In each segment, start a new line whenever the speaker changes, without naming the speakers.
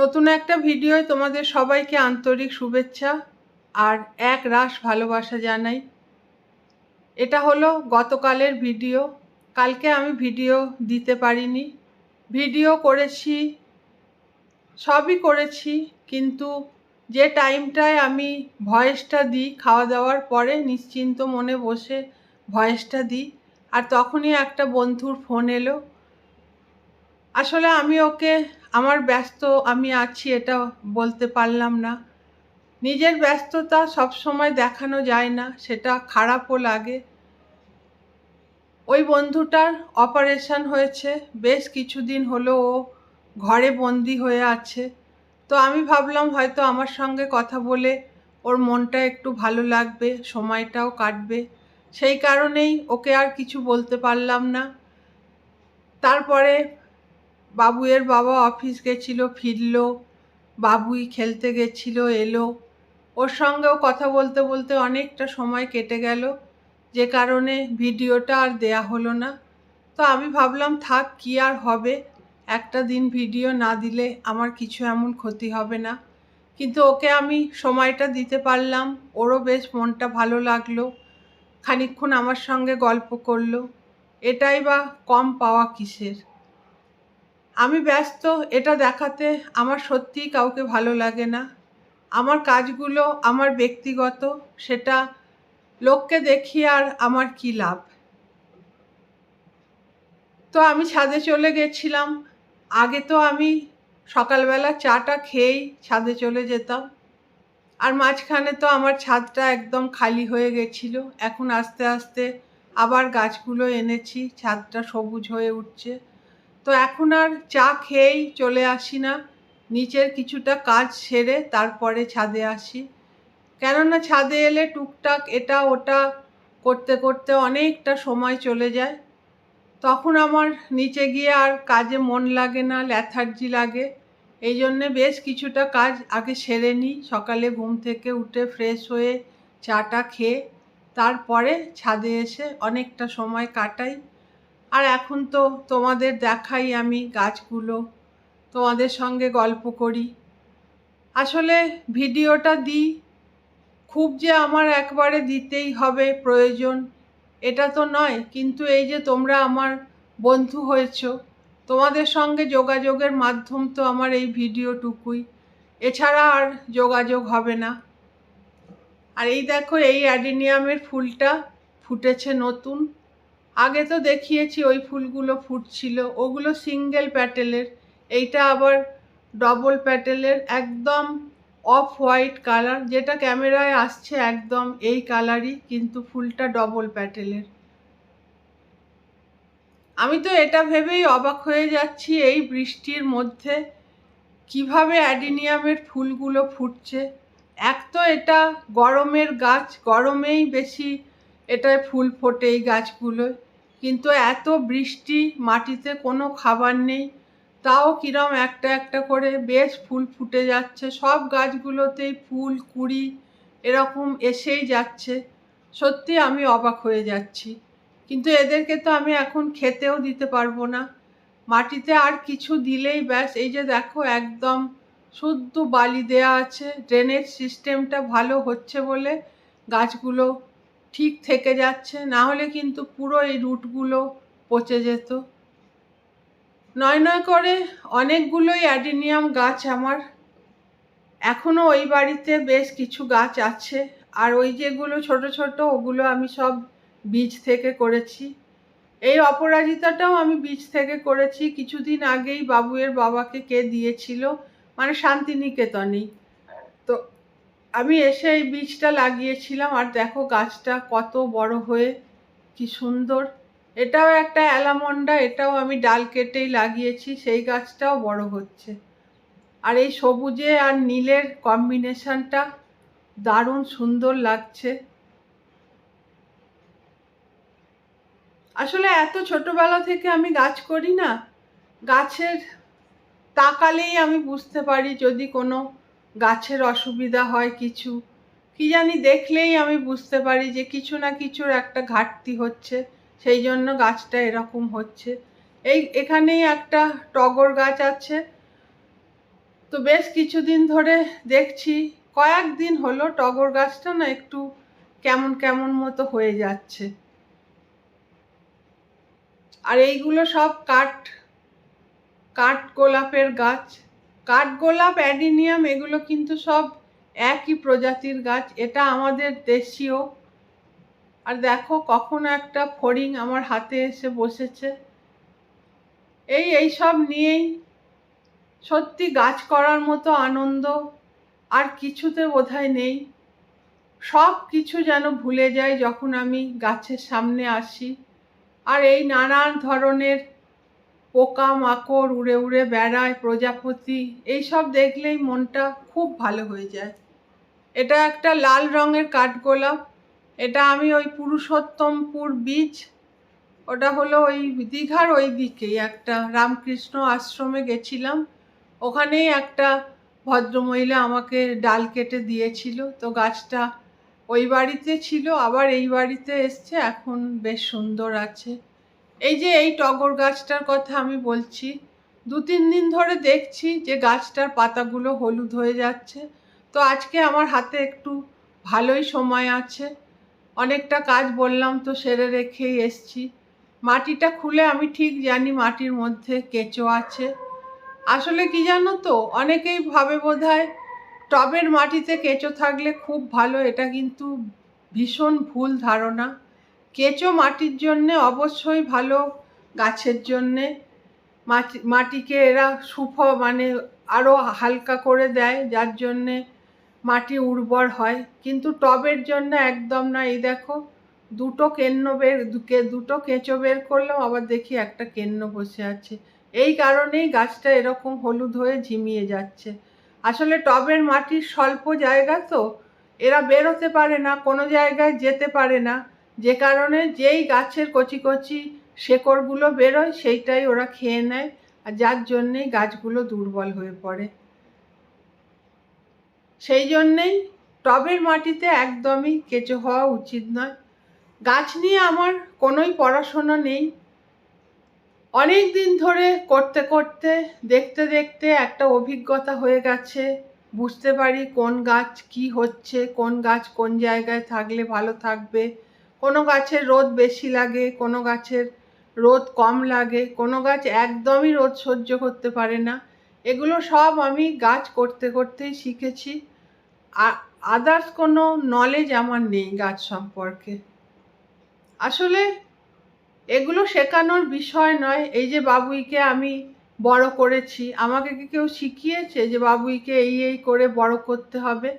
নতুন একটা ভিডিওয় তোমাদের সবাইকে আন্তরিক শুভেচ্ছা আর এক রাস ভালোবাসা জানাই। এটা হলো গতকালের ভিডিও। কালকে আমি ভিডিও দিতে পারিনি। ভিডিও করেছি, সবই করেছি, কিন্তু যে টাইমটায় আমি ভয়েসটা দিই খাওয়া দাওয়ার পরে নিশ্চিন্ত মনে বসে ভয়েসটা দিই, আর তখনই একটা বন্ধুর ফোন এলো। আসলে আমি ওকে আমার ব্যস্ত, আমি আছি, এটা বলতে পারলাম না। নিজের ব্যস্ততা সব সময় দেখানো যায় না, সেটা খারাপও লাগে। ওই বন্ধুটার অপারেশন হয়েছে, বেশ কিছুদিন হলো ও ঘরে বন্দি হয়ে আছে। তো আমি ভাবলাম হয়তো আমার সঙ্গে কথা বলে ওর মনটা একটু ভালো লাগবে, সময়টাও কাটবে। সেই কারণেই ওকে আর কিছু বলতে পারলাম না। তারপরে বাবুয়ের বাবা অফিস গেছিল, ফিরলো, বাবুই খেলতে গেছিল, এলো। ওর সঙ্গেও কথা বলতে বলতে অনেকটা সময় কেটে গেল। যে কারণে ভিডিওটা আর দেয়া হলো না। তো আমি ভাবলাম, থাক, কি আর হবে? একটা দিন ভিডিও না দিলে আমার কিছু এমন ক্ষতি হবে না। কিন্তু ওকে আমি সময়টা দিতে পারলাম। ওরও বেশ মনটা ভালো লাগল। খানিকক্ষণ আমার সঙ্গে গল্প করল। এটাই বা কম পাওয়া কিসের? আমি ব্যস্ত, এটা দেখাতে আমার সত্যিই কাউকে ভালো লাগে না। আমার কাজগুলো আমার ব্যক্তিগত, সেটা লোককে দেখি আর আমার কি লাভ। তো আমি ছাদে চলে গেছিলাম। আগে তো আমি সকালবেলা চাটা খেয়েই ছাদে চলে যেতাম। আর মাঝখানে তো আমার ছাদটা একদম খালি হয়ে গেছিল। এখন আস্তে আস্তে আবার গাছগুলো এনেছি, ছাদটা সবুজ হয়ে উঠছে। তো এখন আর চা খেয়েই চলে আসি না। নিচের কিছুটা কাজ সেরে তারপরে ছাদে আসি। কেননা ছাদে এলে টুকটাক এটা ওটা করতে করতে অনেকটা সময় চলে যায়। তখন আমার নিচে গিয়ে আর কাজে মন লাগে না, ল্যাথার্জি লাগে। এই জন্যে বেশ কিছুটা কাজ আগে সেরে নিই, সকালে ঘুম থেকে উঠে ফ্রেশ হয়ে চাটা খেয়ে তারপরে ছাদে এসে অনেকটা সময় কাটাই। আর এখন তো তোমাদের দেখাই আমি গাছগুলো, তোমাদের সঙ্গে গল্প করি। আসলে ভিডিওটা দিই, খুব যে আমার একবারে দিতেই হবে প্রয়োজন, এটা তো নয়। কিন্তু এই যে তোমরা আমার বন্ধু হয়েছ, তোমাদের সঙ্গে যোগাযোগের মাধ্যম তো আমার এই ভিডিওটুকুই। এছাড়া আর যোগাযোগ হবে না। আর এই দেখো, এই অ্যাডিনিয়ামের ফুলটা ফুটেছে নতুন। আগে তো দেখিয়েছি ওই ফুলগুলো ফুটছিল, ওগুলো সিঙ্গেল প্যাটেলের এইটা আবার ডবল প্যাটেলের একদম অফ হোয়াইট কালার যেটা ক্যামেরায় আসছে একদম এই কালারই কিন্তু ফুলটা ডবল প্যাটেলের আমি তো এটা ভেবেই অবাক হয়ে যাচ্ছি এই বৃষ্টির মধ্যে কীভাবে অ্যাডিনিয়ামের ফুলগুলো ফুটছে। এক তো এটা গরমের গাছ, গরমেই বেশি এটায় ফুল ফোটে এই গাছগুলোয়। কিন্তু এত বৃষ্টি, মাটিতে কোনো খাবার নেই। তাও কিরম একটা একটা করে বেশ ফুল ফুটে যাচ্ছে। সব গাছগুলোতেই ফুল, কুড়ি এরকম এসেই যাচ্ছে। সত্যি আমি অবাক হয়ে যাচ্ছি। কিন্তু এদেরকে তো আমি এখন খেতেও দিতে পারব না। মাটিতে আর কিছু দিলেই ব্যাস, এই যে দেখো একদম শুদ্ধ বালি দেয়া আছে। ড্রেনেজ সিস্টেমটা ভালো হচ্ছে বলে গাছগুলো ঠিক থেকে যাচ্ছে, না হলে কিন্তু পুরো এই রুটগুলো পচে যেত। নয় নয় করে অনেকগুলোই অ্যাডিনিয়াম গাছ আমার। এখনও ওই বাড়িতে বেশ কিছু গাছ আছে। আর ওই যেগুলো ছোট ছোট, ওগুলো আমি সব বীজ থেকে করেছি। এই অপরাজিতাটাও আমি বীজ থেকে করেছি। কিছুদিন আগেই বাবুয়ের বাবাকে কে দিয়েছিল? মানে শান্তিনিকেতনেই। আমি এসে এই বীজটা লাগিয়েছিলাম, আর দেখো গাছটা কত বড় হয়ে কি সুন্দর। এটাও একটা অ্যালামন্ডা, এটাও আমি ডাল কেটেই লাগিয়েছি, সেই গাছটাও বড় হচ্ছে। আর এই সবুজে আর নীলের কম্বিনেশনটা দারুণ সুন্দর লাগছে। আসলে এত ছোটবেলা থেকে আমি গাছ করি না, গাছের তাকালেই আমি বুঝতে পারি যদি কোনো গাছের অসুবিধা হয় কিছু। কি জানি দেখলেই আমি বুঝতে পারি যে কিছু না কিছুর একটা ঘাটতি হচ্ছে, সেই জন্য গাছটা এরকম হচ্ছে। এই এখানেই একটা টগর গাছ আছে। তো বেশ কিছুদিন ধরে দেখছি, কয়েকদিন হলো টগর গাছটা না একটু কেমন কেমন মতো হয়ে যাচ্ছে। আর এইগুলো সব কাঠ কাঠ গোলাপের গাছ। কাঠ গোলাপ, অ্যাডিনিয়াম, এগুলো কিন্তু সব একই প্রজাতির গাছ। এটা আমাদের দেশীয়। আর দেখো কখনো একটা ফড়িং আমার হাতে এসে বসেছে। এই এই সব নিয়েই সত্যি গাছ করার মতো আনন্দ আর কিছুতে বোধহয় নেই। সব কিছু যেন ভুলে যাই যখন আমি গাছের সামনে আসি। আর এই নানান ধরনের পোকা মাকড় উড়ে উড়ে বেড়ায়, প্রজাপতি, এইসব দেখলেই মনটা খুব ভালো হয়ে যায়। এটা একটা লাল রঙের কাঠগোলাপ। এটা আমি ওই পুরুষোত্তমপুর বীজ ওটা হলো ওই দীঘার ওই দিকেই একটা, রামকৃষ্ণ আশ্রমে গেছিলাম। ওখানেই একটা ভদ্রমহিলা আমাকে ডাল কেটে দিয়েছিল। তো গাছটা ওই বাড়িতে ছিল, আবার এই বাড়িতে এসছে, এখন বেশ সুন্দর আছে। এই যে এই টগর গাছটার কথা আমি বলছি, দু তিন দিন ধরে দেখছি যে গাছটার পাতাগুলো হলুদ হয়ে যাচ্ছে। তো আজকে আমার হাতে একটু ভালোই সময় আছে। অনেকটা কাজ বললাম তো সেরে রেখেই এসছি। মাটিটা খুলে আমি ঠিক জানি মাটির মধ্যে কেঁচো আছে। আসলে কি জানো তো, অনেকেই ভাবে বোধ টবের মাটিতে কেঁচো থাকলে খুব ভালো, এটা কিন্তু ভীষণ ভুল ধারণা। কেঁচো মাটির জন্যে অবশ্যই ভালো, গাছের জন্যে। মাটি মাটিকে এরা সুফ মানে আরও হালকা করে দেয়, যার জন্যে মাটি উর্বর হয়। কিন্তু টবের জন্য একদম না। এই দেখো, দুটো কেন্ন বের দুটো কেঁচো বের করলাম, আবার দেখি একটা কেন্ন বসে আছে। এই কারণেই গাছটা এরকম হলুদ হয়ে ঝিমিয়ে যাচ্ছে। আসলে টবের মাটির স্বল্প জায়গা তো, এরা বেরোতে পারে না, কোনো জায়গায় যেতে পারে না। যে কারণে যেই গাছের কচি কচি শেকড়গুলো বেরোয়, সেইটাই ওরা খেয়ে নেয় আর যার জন্যেই গাছগুলো দুর্বল হয়ে পড়ে। সেই জন্যেই টবের মাটিতে একদমই কেঁচো হওয়া উচিত নয়। গাছ নিয়ে আমার কোনোই পড়াশোনা নেই। অনেক দিন ধরে করতে করতে, দেখতে দেখতে একটা অভিজ্ঞতা হয়ে গেছে। বুঝতে পারি কোন গাছ কি হচ্ছে, কোন গাছ কোন জায়গায় থাকলে ভালো থাকবে। কোনো গাছের রোদ বেশি লাগে, কোনো গাছের রোদ কম লাগে, কোনো গাছ একদমই রোদ সহ্য করতে পারে না। এগুলো সব আমি গাছ করতে করতেই শিখেছি। আদার্স কোনো নলেজ আমার নেই গাছ সম্পর্কে। আসলে এগুলো শেখানোর বিষয় নয়, এই যে বাবুইকে আমি বড় করেছি, আমাকে কি কেউ শিখিয়েছে যে বাবুইকে এই এই করে বড় করতে হবে?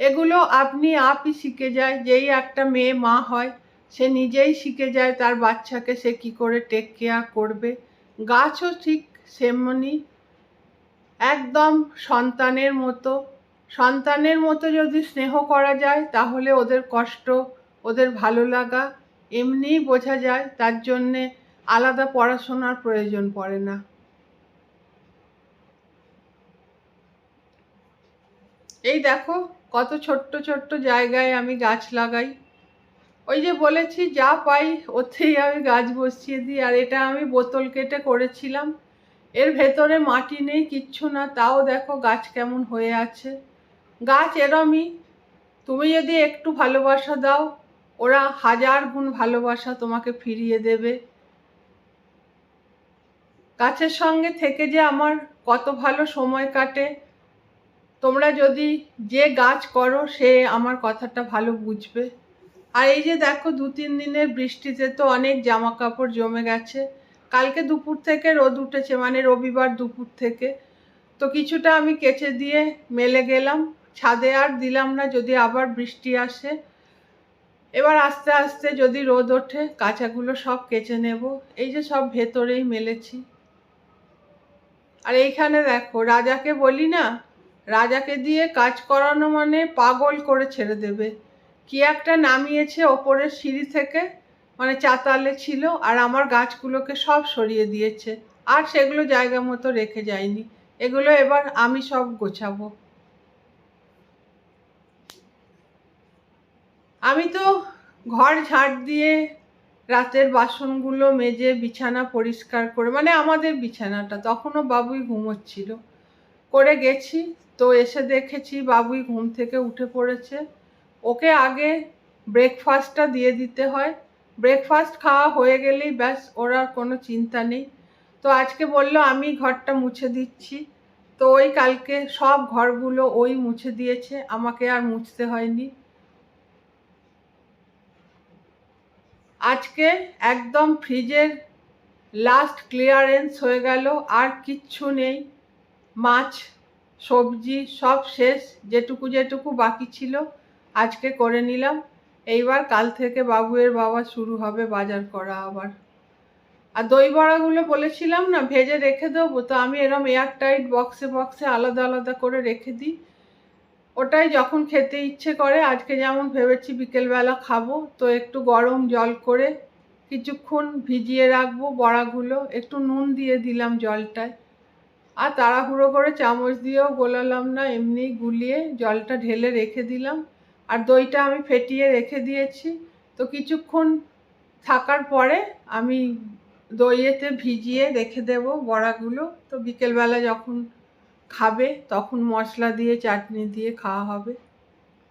এগুলো আপনি আপই শিখে যায়, যেই একটা মেয়ে মা হয়, সে নিজেই শিখে যায় তার বাচ্চাকে সে কি করে টেক কেয়ার করবে। গাছও ঠিক সেমনি, একদম সন্তানের মতো। সন্তানের মতো যদি স্নেহ করা যায়, তাহলে ওদের কষ্ট, ওদের ভালো লাগা এমনিই বোঝা যায়, তার জন্যে আলাদা পড়াশোনার প্রয়োজন পড়ে না। এই দেখো কত ছোট্ট ছোট্ট জায়গায় আমি গাছ লাগাই। ওই যে বলেছি, যা পাই ওতেই আমি গাছ বসিয়ে দিই। আর এটা আমি বোতল কেটে করেছিলাম। এর ভেতরে মাটি নেই, কিচ্ছু না। তাও দেখো গাছ কেমন হয়ে আছে। গাছ এরমই। তুমি যদি একটু ভালোবাসা দাও, ওরা হাজার গুণ ভালোবাসা তোমাকে ফিরিয়ে দেবে। গাছের সঙ্গে থেকে যে আমার কত ভালো সময় কাটে তোমরা যদি যে গাছ করো, সে আমার কথাটা ভালো বুঝবে। আর এই যে দেখো, দু তিন দিনের বৃষ্টিতে তো অনেক জামা কাপড় জমে গেছে। কালকে দুপুর থেকে রোদ উঠেছে মানে রবিবার দুপুর থেকে। তো কিছুটা আমি কেচে দিয়ে মেলে গেলাম। ছাদে আর দিলাম না, যদি আবার বৃষ্টি আসে। এবার আস্তে আস্তে যদি রোদ ওঠে, কাঁচাগুলো সব কেচে নেব। এই যে সব ভেতরেই মেলেছি। আর এইখানে দেখো, রাজাকে বলি না রাজাকে দিয়ে কাজ করানো মানে পাগল করে ছেড়ে দেবে। কি একটা নামিয়েছে ওপরের সিঁড়ি থেকে? মানে চাতালে ছিল আর আমার গাছগুলোকে সব সরিয়ে দিয়েছে। আর সেগুলো জায়গা মতো রেখে যায়নি। এগুলো এবার আমি সব গোছাবো। আমি তো ঘর ঝাড় দিয়ে রাতের বাসনগুলো মেজে বিছানা পরিষ্কার করে মানে আমাদের বিছানাটা, তখনও বাবুই ঘুমোচ্ছিল। করে গেছি। তো এসে দেখেছি বাবুই ঘুম থেকে উঠে পড়েছে। ওকে আগে ব্রেকফাস্টটা দিয়ে দিতে হয়। ব্রেকফাস্ট খাওয়া হয়ে গেলেই ব্যাস, ওর আর কোনো চিন্তা নেই। তো আজকে বলল, আমি ঘরটা মুছে দিচ্ছি। তো ওই কালকে সব ঘরগুলো ওই মুছে দিয়েছে, আমাকে আর মুছতে হয়নি। আজকে একদম ফ্রিজের লাস্ট ক্লিয়ারেন্স হয়ে গেল, আর কিচ্ছু নেই। মাছ সবজি সব শেষ, যেটুকু যেটুকু বাকি ছিল আজকে করে নিলাম। এইবার কাল থেকে বাবুয়ের বাবা শুরু হবে বাজার করা আবার। আর দই বড়াগুলো বলেছিলাম না, ভেজে রেখে দেবো, তো আমি এরম এয়ার টাইট বক্সে বক্সে আলাদা আলাদা করে রেখে দিই। ওটাই যখন খেতে ইচ্ছে করে, আজকে যেমন ভেবেছি বিকেলবেলা খাব, তো একটু গরম জল করে কিছুক্ষণ ভিজিয়ে রাখব বড়াগুলো, একটু নুন দিয়ে দিলাম জলটায়। আর তাড়াহুড়ো করে চামচ দিয়েও গোলালাম না, এমনি গুলিয়ে জলটা ঢেলে রেখে দিলাম। আর দইটা আমি ফেটিয়ে রেখে দিয়েছি। তো কিছুক্ষণ থাকার পরে আমি দইয়েতে ভিজিয়ে রেখে দেব বড়াগুলো। তো বিকেলবেলা যখন খাবে, তখন মশলা দিয়ে, চাটনি দিয়ে খাওয়া হবে।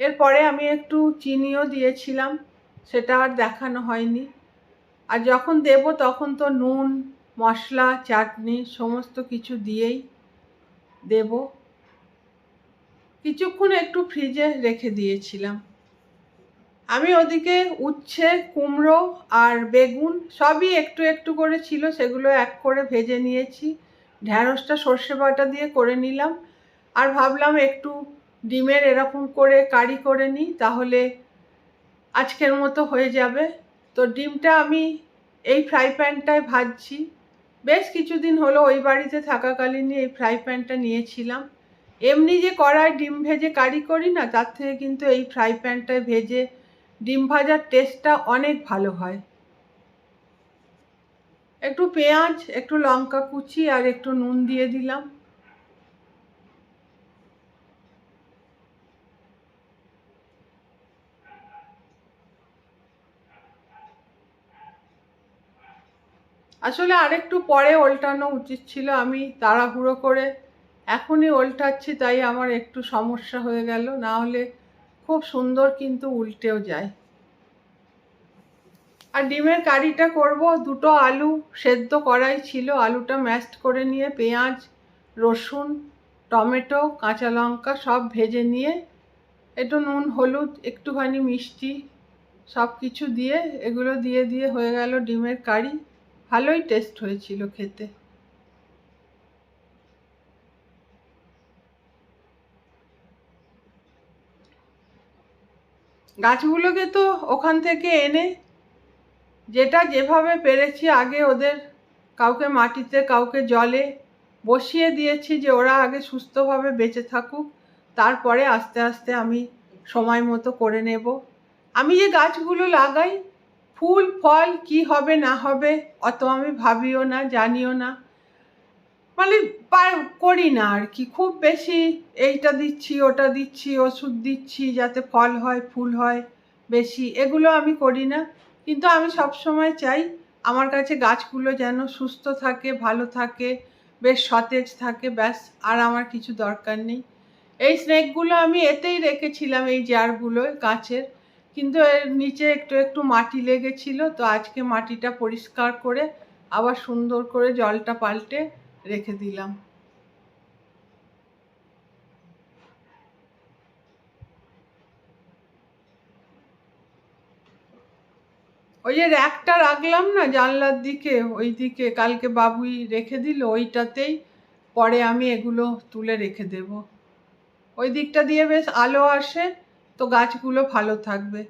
এরপরে আমি একটু চিনিও দিয়েছিলাম, সেটা আর দেখানো হয়নি। আর যখন দেব তখন তো নুন মশলা, চাটনি সমস্ত কিছু দিয়েই দেব। কিছুক্ষণ একটু ফ্রিজে রেখে দিয়েছিলাম। আমি ওদিকে উচ্ছে, কুমড়ো আর বেগুন সবই একটু একটু করে ছিল, সেগুলো এক করে ভেজে নিয়েছি। ঢ্যাঁড়সটা সর্ষে বাটা দিয়ে করে নিলাম। আর ভাবলাম একটু ডিমের এরকম করে কারি করে নিই, তাহলে আজকের মতো হয়ে যাবে। তো ডিমটা আমি এই ফ্রাই প্যানটায় ভাজছি। বেশ কিছুদিন হলো ওই বাড়িতে থাকাকালীনই এই ফ্রাই প্যানটা নিয়েছিলাম। এমনি যে কড়ায় ডিম ভেজে কারি করি না, তার থেকে কিন্তু এই ফ্রাই প্যানটায় ভেজে ডিম ভাজার টেস্টটা অনেক ভালো হয়। একটু পেঁয়াজ, একটু লঙ্কা কুচি আর একটু নুন দিয়ে দিলাম। আসলে আরেকটু পরে ওল্টানো উচিত ছিল। আমি তাড়াহুড়ো করে এখনই ওল্টাচ্ছি, তাই আমার একটু সমস্যা হয়ে গেল। না হলে খুব সুন্দর কিন্তু উল্টেও যায়। আর ডিমের কারিটা করব। দুটো আলু সেদ্ধ করাই ছিল। আলুটা ম্যাশড করে নিয়ে পেঁয়াজ, রসুন, টমেটো, কাঁচা লঙ্কা সব ভেজে নিয়ে একটু নুন, হলুদ, একটুখানি মিষ্টি সব কিছু দিয়ে এগুলো দিয়ে দিয়ে হয়ে গেল ডিমের কারি। ভালোই টেস্ট হয়েছিল খেতে। গাছগুলোকে তো ওখান থেকে এনে যেটা যেভাবে পেরেছি আগে ওদের কাউকে মাটিতে, কাউকে জলে বসিয়ে দিয়েছি যে ওরা আগে সুস্থভাবে বেঁচে থাকুক, তারপরে আস্তে আস্তে আমি সময় মতো করে নেব। আমি যে গাছগুলো লাগাই ফুল, ফল কি হবে, না হবে, অত আমি ভাবিও না, জানিও না। মানে করি না আর কি, খুব বেশি এইটা দিচ্ছি, ওটা দিচ্ছি, ওষুধ দিচ্ছি যাতে ফল হয়, ফুল হয়, বেশি এগুলো আমি করি না। কিন্তু আমি সব সময় চাই আমার কাছে গাছগুলো যেন সুস্থ থাকে, ভালো থাকে, বেশ সতেজ থাকে, ব্যাস, আর আমার কিছু দরকার নেই। এই স্নেকগুলো আমি এতেই রেখেছিলাম, এই জারগুলো, গাছের। কিন্তু এর নিচে একটু একটু মাটি লেগেছিল, তো আজকে মাটিটা পরিষ্কার করে আবার সুন্দর করে জলটা পাল্টে রেখে দিলাম। ওই যে র্যাকটা রাখলাম না জানলার দিকে ওই দিকে কালকে বাবুই রেখে দিল, ওইটাতেই পরে আমি এগুলো তুলে রেখে দেব। ওই দিকটা দিয়ে বেশ আলো আসে তো গাছগুলো ভালো থাকবে।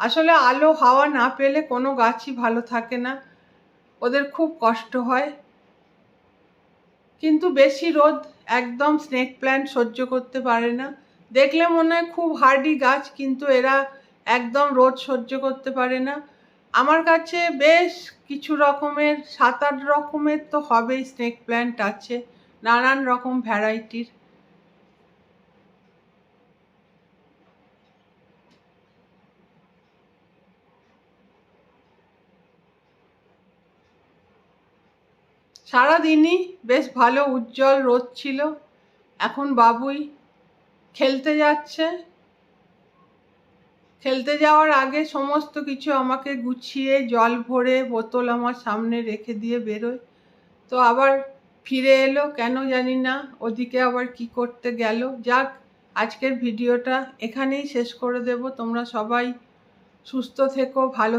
আসলে আলো, হাওয়া না পেলে কোনো গাছই ভালো থাকে না। ওদের খুব কষ্ট হয়। কিন্তু বেশি রোদ একদম স্নেক প্ল্যান্ট সহ্য করতে পারে না। দেখলে মনে হয় খুব হার্ডি গাছ, কিন্তু এরা একদম রোদ সহ্য করতে পারে না। আমার কাছে বেশ কিছু রকমের, সাত আট রকমের তো হবেই স্নেক প্ল্যান্ট আছে। নানান রকম ভ্যারাইটির সারাদিনই বেশ ভালো উজ্জ্বল রোদ ছিল। এখন বাবুই খেলতে যাচ্ছে। খেলতে যাওয়ার আগে সমস্ত কিছু আমাকে গুছিয়ে জল ভরে বোতল আমার সামনে রেখে দিয়ে বেরোয়। তো আবার ফিরে এলো, কেন জানি না। ওদিকে আবার কি করতে গেল। যাক, আজকের ভিডিওটা এখানেই শেষ করে দেব। তোমরা সবাই সুস্থ থেকো, ভালো